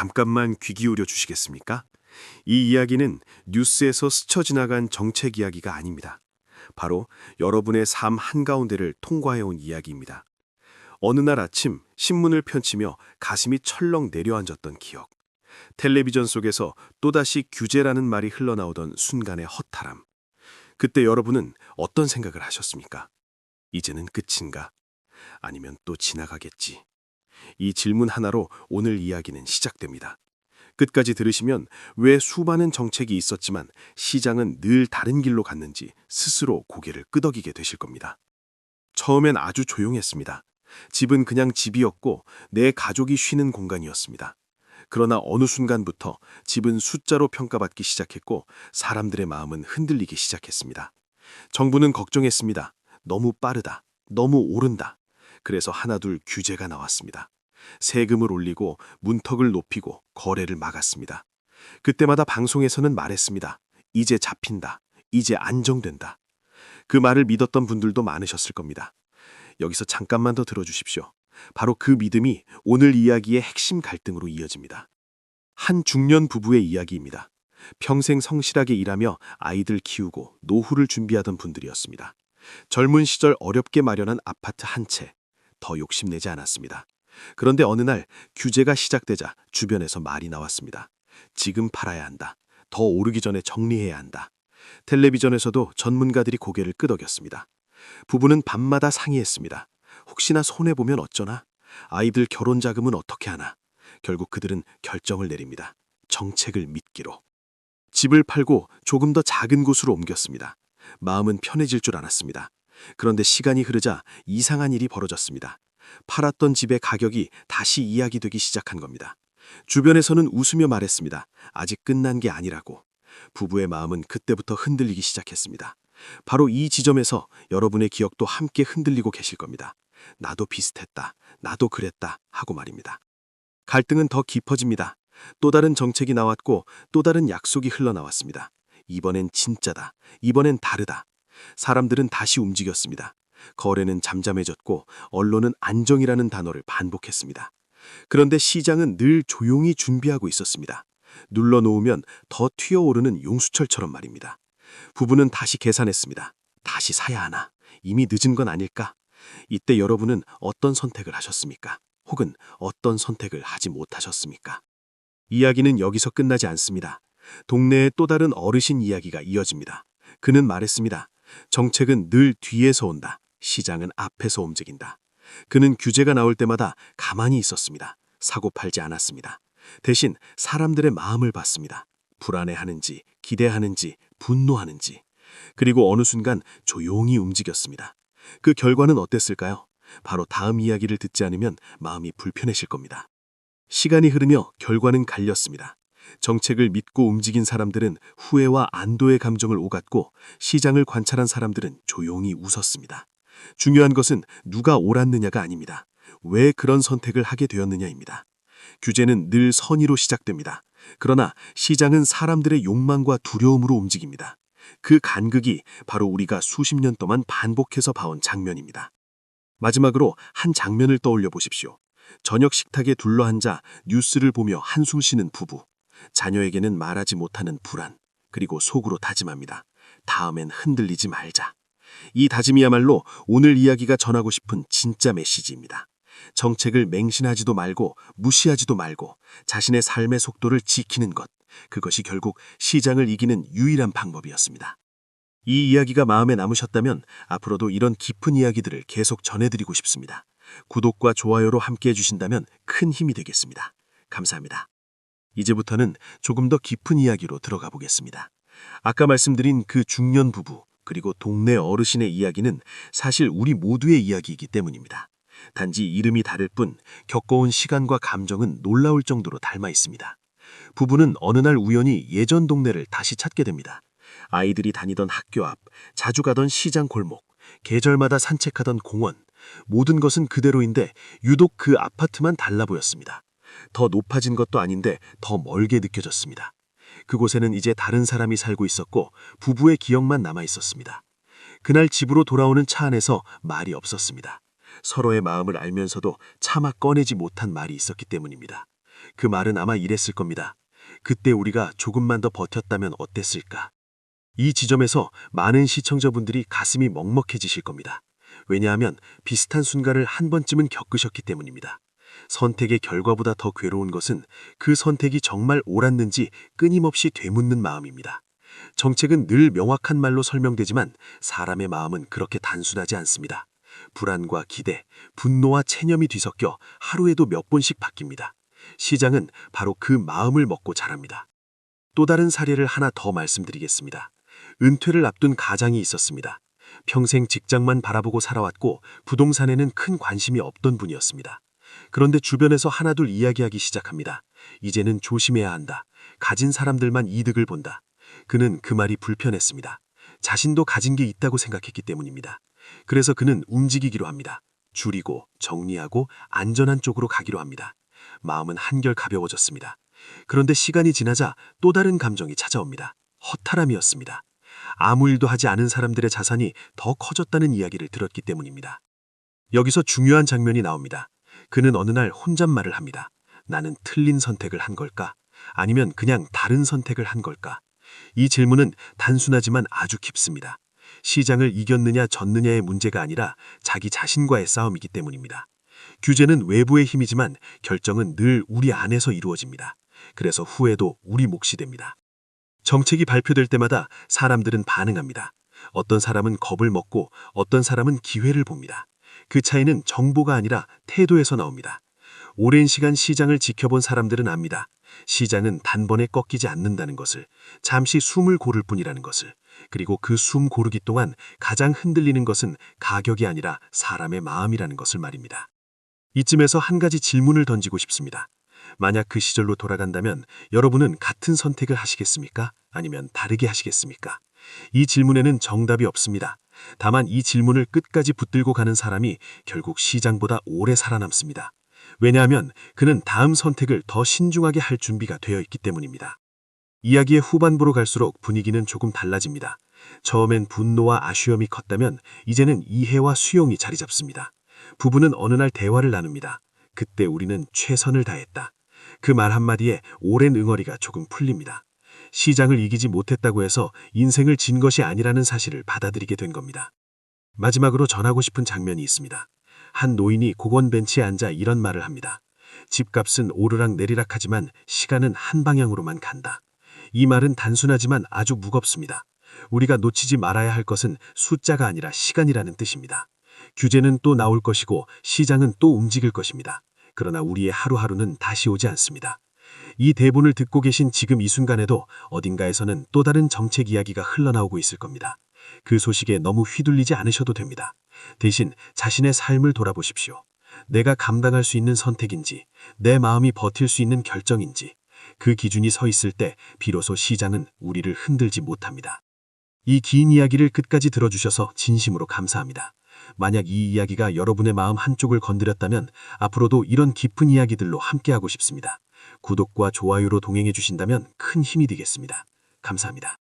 잠깐만 귀 기울여 주시겠습니까? 이 이야기는 뉴스에서 스쳐 지나간 정책 이야기가 아닙니다. 바로 여러분의 삶 한가운데를 통과해온 이야기입니다. 어느 날 아침 신문을 펼치며 가슴이 철렁 내려앉았던 기억. 텔레비전 속에서 또다시 규제라는 말이 흘러나오던 순간의 허탈함. 그때 여러분은 어떤 생각을 하셨습니까? 이제는 끝인가? 아니면 또 지나가겠지? 이 질문 하나로 오늘 이야기는 시작됩니다. 끝까지 들으시면 왜 수많은 정책이 있었지만 시장은 늘 다른 길로 갔는지 스스로 고개를 끄덕이게 되실 겁니다. 처음엔 아주 조용했습니다. 집은 그냥 집이었고 내 가족이 쉬는 공간이었습니다. 그러나 어느 순간부터 집은 숫자로 평가받기 시작했고 사람들의 마음은 흔들리기 시작했습니다. 정부는 걱정했습니다. 너무 빠르다. 너무 오른다. 그래서 하나둘 규제가 나왔습니다. 세금을 올리고 문턱을 높이고 거래를 막았습니다. 그때마다 방송에서는 말했습니다. 이제 잡힌다. 이제 안정된다. 그 말을 믿었던 분들도 많으셨을 겁니다. 여기서 잠깐만 더 들어주십시오. 바로 그 믿음이 오늘 이야기의 핵심 갈등으로 이어집니다. 한 중년 부부의 이야기입니다. 평생 성실하게 일하며 아이들 키우고 노후를 준비하던 분들이었습니다. 젊은 시절 어렵게 마련한 아파트 한 채, 더 욕심내지 않았습니다. 그런데 어느 날 규제가 시작되자 주변에서 말이 나왔습니다. 지금 팔아야 한다. 더 오르기 전에 정리해야 한다. 텔레비전에서도 전문가들이 고개를 끄덕였습니다. 부부는 밤마다 상의했습니다. 혹시나 손해보면 어쩌나? 아이들 결혼 자금은 어떻게 하나? 결국 그들은 결정을 내립니다. 정책을 믿기로. 집을 팔고 조금 더 작은 곳으로 옮겼습니다. 마음은 편해질 줄 알았습니다. 그런데 시간이 흐르자 이상한 일이 벌어졌습니다. 팔았던 집의 가격이 다시 이야기되기 시작한 겁니다. 주변에서는 웃으며 말했습니다. 아직 끝난 게 아니라고. 부부의 마음은 그때부터 흔들리기 시작했습니다. 바로 이 지점에서 여러분의 기억도 함께 흔들리고 계실 겁니다. 나도 비슷했다. 나도 그랬다. 하고 말입니다. 갈등은 더 깊어집니다. 또 다른 정책이 나왔고 또 다른 약속이 흘러나왔습니다. 이번엔 진짜다. 이번엔 다르다. 사람들은 다시 움직였습니다. 거래는 잠잠해졌고 언론은 안정이라는 단어를 반복했습니다. 그런데 시장은 늘 조용히 준비하고 있었습니다. 눌러놓으면 더 튀어오르는 용수철처럼 말입니다. 부부는 다시 계산했습니다. 다시 사야 하나? 이미 늦은 건 아닐까? 이때 여러분은 어떤 선택을 하셨습니까? 혹은 어떤 선택을 하지 못하셨습니까? 이야기는 여기서 끝나지 않습니다. 동네의 또 다른 어르신 이야기가 이어집니다. 그는 말했습니다. 정책은 늘 뒤에서 온다. 시장은 앞에서 움직인다. 그는 규제가 나올 때마다 가만히 있었습니다. 사고 팔지 않았습니다. 대신 사람들의 마음을 봤습니다. 불안해하는지, 기대하는지, 분노하는지. 그리고 어느 순간 조용히 움직였습니다. 그 결과는 어땠을까요? 바로 다음 이야기를 듣지 않으면 마음이 불편해질 겁니다. 시간이 흐르며 결과는 갈렸습니다. 정책을 믿고 움직인 사람들은 후회와 안도의 감정을 오갔고 시장을 관찰한 사람들은 조용히 웃었습니다. 중요한 것은 누가 옳았느냐가 아닙니다. 왜 그런 선택을 하게 되었느냐입니다. 규제는 늘 선의로 시작됩니다. 그러나 시장은 사람들의 욕망과 두려움으로 움직입니다. 그 간극이 바로 우리가 수십 년 동안 반복해서 봐온 장면입니다. 마지막으로 한 장면을 떠올려 보십시오. 저녁 식탁에 둘러앉아 뉴스를 보며 한숨 쉬는 부부. 자녀에게는 말하지 못하는 불안, 그리고 속으로 다짐합니다. 다음엔 흔들리지 말자. 이 다짐이야말로 오늘 이야기가 전하고 싶은 진짜 메시지입니다. 정책을 맹신하지도 말고 무시하지도 말고 자신의 삶의 속도를 지키는 것. 그것이 결국 시장을 이기는 유일한 방법이었습니다. 이 이야기가 마음에 남으셨다면 앞으로도 이런 깊은 이야기들을 계속 전해드리고 싶습니다. 구독과 좋아요로 함께 해주신다면 큰 힘이 되겠습니다. 감사합니다. 이제부터는 조금 더 깊은 이야기로 들어가 보겠습니다. 아까 말씀드린 그 중년 부부, 그리고 동네 어르신의 이야기는 사실 우리 모두의 이야기이기 때문입니다. 단지 이름이 다를 뿐 겪어온 시간과 감정은 놀라울 정도로 닮아 있습니다. 부부는 어느 날 우연히 예전 동네를 다시 찾게 됩니다. 아이들이 다니던 학교 앞, 자주 가던 시장 골목, 계절마다 산책하던 공원, 모든 것은 그대로인데 유독 그 아파트만 달라 보였습니다. 더 높아진 것도 아닌데 더 멀게 느껴졌습니다. 그곳에는 이제 다른 사람이 살고 있었고 부부의 기억만 남아 있었습니다. 그날 집으로 돌아오는 차 안에서 말이 없었습니다. 서로의 마음을 알면서도 차마 꺼내지 못한 말이 있었기 때문입니다. 그 말은 아마 이랬을 겁니다. 그때 우리가 조금만 더 버텼다면 어땠을까? 이 지점에서 많은 시청자분들이 가슴이 먹먹해지실 겁니다. 왜냐하면 비슷한 순간을 한 번쯤은 겪으셨기 때문입니다. 선택의 결과보다 더 괴로운 것은 그 선택이 정말 옳았는지 끊임없이 되묻는 마음입니다. 정책은 늘 명확한 말로 설명되지만 사람의 마음은 그렇게 단순하지 않습니다. 불안과 기대, 분노와 체념이 뒤섞여 하루에도 몇 번씩 바뀝니다. 시장은 바로 그 마음을 먹고 자랍니다. 또 다른 사례를 하나 더 말씀드리겠습니다. 은퇴를 앞둔 가장이 있었습니다. 평생 직장만 바라보고 살아왔고 부동산에는 큰 관심이 없던 분이었습니다. 그런데 주변에서 하나둘 이야기하기 시작합니다. 이제는 조심해야 한다. 가진 사람들만 이득을 본다. 그는 그 말이 불편했습니다. 자신도 가진 게 있다고 생각했기 때문입니다. 그래서 그는 움직이기로 합니다. 줄이고 정리하고 안전한 쪽으로 가기로 합니다. 마음은 한결 가벼워졌습니다. 그런데 시간이 지나자 또 다른 감정이 찾아옵니다. 허탈함이었습니다. 아무 일도 하지 않은 사람들의 자산이 더 커졌다는 이야기를 들었기 때문입니다. 여기서 중요한 장면이 나옵니다. 그는 어느 날 혼잣말을 합니다. 나는 틀린 선택을 한 걸까? 아니면 그냥 다른 선택을 한 걸까? 이 질문은 단순하지만 아주 깊습니다. 시장을 이겼느냐 졌느냐의 문제가 아니라 자기 자신과의 싸움이기 때문입니다. 규제는 외부의 힘이지만 결정은 늘 우리 안에서 이루어집니다. 그래서 후회도 우리 몫이 됩니다. 정책이 발표될 때마다 사람들은 반응합니다. 어떤 사람은 겁을 먹고 어떤 사람은 기회를 봅니다. 그 차이는 정보가 아니라 태도에서 나옵니다. 오랜 시간 시장을 지켜본 사람들은 압니다. 시장은 단번에 꺾이지 않는다는 것을, 잠시 숨을 고를 뿐이라는 것을, 그리고 그 숨 고르기 동안 가장 흔들리는 것은 가격이 아니라 사람의 마음이라는 것을 말입니다. 이쯤에서 한 가지 질문을 던지고 싶습니다. 만약 그 시절로 돌아간다면 여러분은 같은 선택을 하시겠습니까? 아니면 다르게 하시겠습니까? 이 질문에는 정답이 없습니다. 다만 이 질문을 끝까지 붙들고 가는 사람이 결국 시장보다 오래 살아남습니다. 왜냐하면 그는 다음 선택을 더 신중하게 할 준비가 되어 있기 때문입니다. 이야기의 후반부로 갈수록 분위기는 조금 달라집니다. 처음엔 분노와 아쉬움이 컸다면 이제는 이해와 수용이 자리 잡습니다. 부부는 어느 날 대화를 나눕니다. 그때 우리는 최선을 다했다. 그 말 한마디에 오랜 응어리가 조금 풀립니다. 시장을 이기지 못했다고 해서 인생을 진 것이 아니라는 사실을 받아들이게 된 겁니다. 마지막으로 전하고 싶은 장면이 있습니다. 한 노인이 고건 벤치에 앉아 이런 말을 합니다. 집값은 오르락 내리락 하지만 시간은 한 방향으로만 간다. 이 말은 단순하지만 아주 무겁습니다. 우리가 놓치지 말아야 할 것은 숫자가 아니라 시간이라는 뜻입니다. 규제는 또 나올 것이고 시장은 또 움직일 것입니다. 그러나 우리의 하루하루는 다시 오지 않습니다. 이 대본을 듣고 계신 지금 이 순간에도 어딘가에서는 또 다른 정책 이야기가 흘러나오고 있을 겁니다. 그 소식에 너무 휘둘리지 않으셔도 됩니다. 대신 자신의 삶을 돌아보십시오. 내가 감당할 수 있는 선택인지, 내 마음이 버틸 수 있는 결정인지, 그 기준이 서 있을 때 비로소 시장은 우리를 흔들지 못합니다. 이 긴 이야기를 끝까지 들어주셔서 진심으로 감사합니다. 만약 이 이야기가 여러분의 마음 한쪽을 건드렸다면 앞으로도 이런 깊은 이야기들로 함께하고 싶습니다. 구독과 좋아요로 동행해 주신다면 큰 힘이 되겠습니다. 감사합니다.